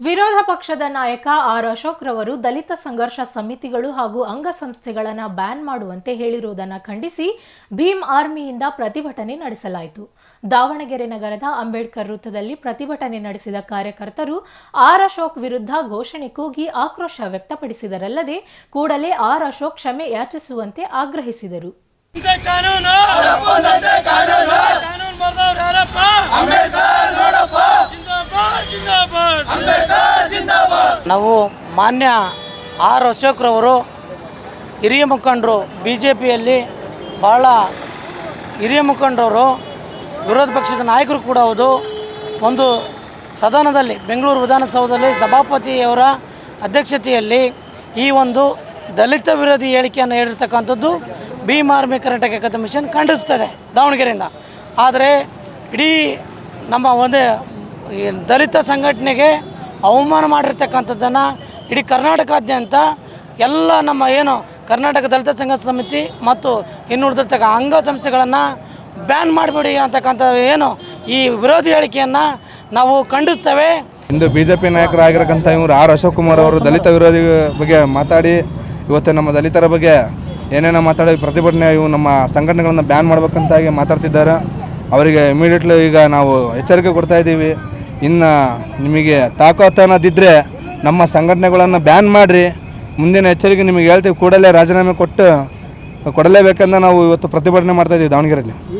ವಿರೋಧ ಪಕ್ಷದ ನಾಯಕ ಆರ್ ಅಶೋಕ್ ರವರು ದಲಿತ ಸಂಘರ್ಷ ಸಮಿತಿಗಳು ಹಾಗೂ ಅಂಗಸಂಸ್ಥೆಗಳನ್ನು ಬ್ಯಾನ್ ಮಾಡುವಂತೆ ಹೇಳಿರುವುದನ್ನು ಖಂಡಿಸಿ ಭೀಮ್ ಆರ್ಮಿಯಿಂದ ಪ್ರತಿಭಟನೆ ನಡೆಸಲಾಯಿತು. ದಾವಣಗೆರೆ ನಗರದ ಅಂಬೇಡ್ಕರ್ ವೃತ್ತದಲ್ಲಿ ಪ್ರತಿಭಟನೆ ನಡೆಸಿದ ಕಾರ್ಯಕರ್ತರು ಆರ್ ಅಶೋಕ್ ವಿರುದ್ಧ ಘೋಷಣೆ ಕೂಗಿ ಆಕ್ರೋಶ ವ್ಯಕ್ತಪಡಿಸಿದರಲ್ಲದೆ ಕೂಡಲೇ ಆರ್ ಅಶೋಕ್ ಕ್ಷಮೆ ಯಾಚಿಸುವಂತೆ ಆಗ್ರಹಿಸಿದರು. ನಾವು ಮಾನ್ಯ ಆರ್ ಅಶೋಕ್ರವರು ಹಿರಿಯ ಮುಖಂಡರು ಬಿ ಜೆ ಪಿಯಲ್ಲಿ ಭಾಳ ಹಿರಿಯ ಮುಖಂಡರವರು ವಿರೋಧ ಪಕ್ಷದ ನಾಯಕರು ಕೂಡ ಹೌದು. ಒಂದು ಸದನದಲ್ಲಿ, ಬೆಂಗಳೂರು ವಿಧಾನಸೌಧದಲ್ಲಿ ಸಭಾಪತಿಯವರ ಅಧ್ಯಕ್ಷತೆಯಲ್ಲಿ ಈ ಒಂದು ದಲಿತ ವಿರೋಧಿ ಹೇಳಿಕೆಯನ್ನು ಹೇಳಿರ್ತಕ್ಕಂಥದ್ದು Bhim army Karnataka commission mission ಖಂಡಿಸ್ತದೆ ದಾವಣಗೆರೆಯಿಂದ. ಆದರೆ ಇಡೀ ನಮ್ಮ ಒಂದು ದಲಿತ ಸಂಘಟನೆಗೆ ಅವಮಾನ ಮಾಡಿರ್ತಕ್ಕಂಥದ್ದನ್ನು ಇಡೀ ಕರ್ನಾಟಕಾದ್ಯಂತ ಎಲ್ಲ ನಮ್ಮ ಏನು ಕರ್ನಾಟಕ ದಲಿತ ಸಂಘ ಸಮಿತಿ ಮತ್ತು ಇನ್ನುಳಿದಿರ್ತಕ್ಕ ಅಂಗ ಸಂಸ್ಥೆಗಳನ್ನು ಬ್ಯಾನ್ ಮಾಡಿಬಿಡಿ ಅಂತಕ್ಕಂಥ ಏನು ಈ ವಿರೋಧಿ ಹೇಳಿಕೆಯನ್ನು ನಾವು ಖಂಡಿಸ್ತೇವೆ. ಇಂದು ಬಿ ಜೆ ಪಿ ನಾಯಕರಾಗಿರಕ್ಕಂಥ ಇವರು ಆರ್ ಅಶೋಕ್ ಕುಮಾರ್ ಅವರು ದಲಿತ ವಿರೋಧಿ ಬಗ್ಗೆ ಮಾತಾಡಿ, ಇವತ್ತು ನಮ್ಮ ದಲಿತರ ಬಗ್ಗೆ ಏನೇನೋ ಮಾತಾಡಿ ಪ್ರತಿಭಟನೆ ಇವು ನಮ್ಮ ಸಂಘಟನೆಗಳನ್ನು ಬ್ಯಾನ್ ಮಾಡ್ಬೇಕಂತಾಗಿ ಮಾತಾಡ್ತಿದ್ದಾರೆ. ಅವರಿಗೆ ಇಮಿಡಿಯೇಟ್ಲಿ ಈಗ ನಾವು ಎಚ್ಚರಿಕೆ ಕೊಡ್ತಾ ಇದ್ದೀವಿ. ಇನ್ನು ನಿಮಗೆ ತಾಕತ್ತು ಅನ್ನೋದಿದ್ದರೆ ನಮ್ಮ ಸಂಘಟನೆಗಳನ್ನು ಬ್ಯಾನ್ ಮಾಡಿರಿ. ಮುಂದಿನ ಎಚ್ಚರಿಕೆ ನಿಮಗೆ ಹೇಳ್ತೀವಿ, ಕೂಡಲೇ ರಾಜೀನಾಮೆ ಕೊಟ್ಟು ಕೊಡಲೇಬೇಕೆಂದು ನಾವು ಇವತ್ತು ಪ್ರತಿಭಟನೆ ಮಾಡ್ತಾಯಿದ್ದೀವಿ ದಾವಣಗೆರೆಯಲ್ಲಿ.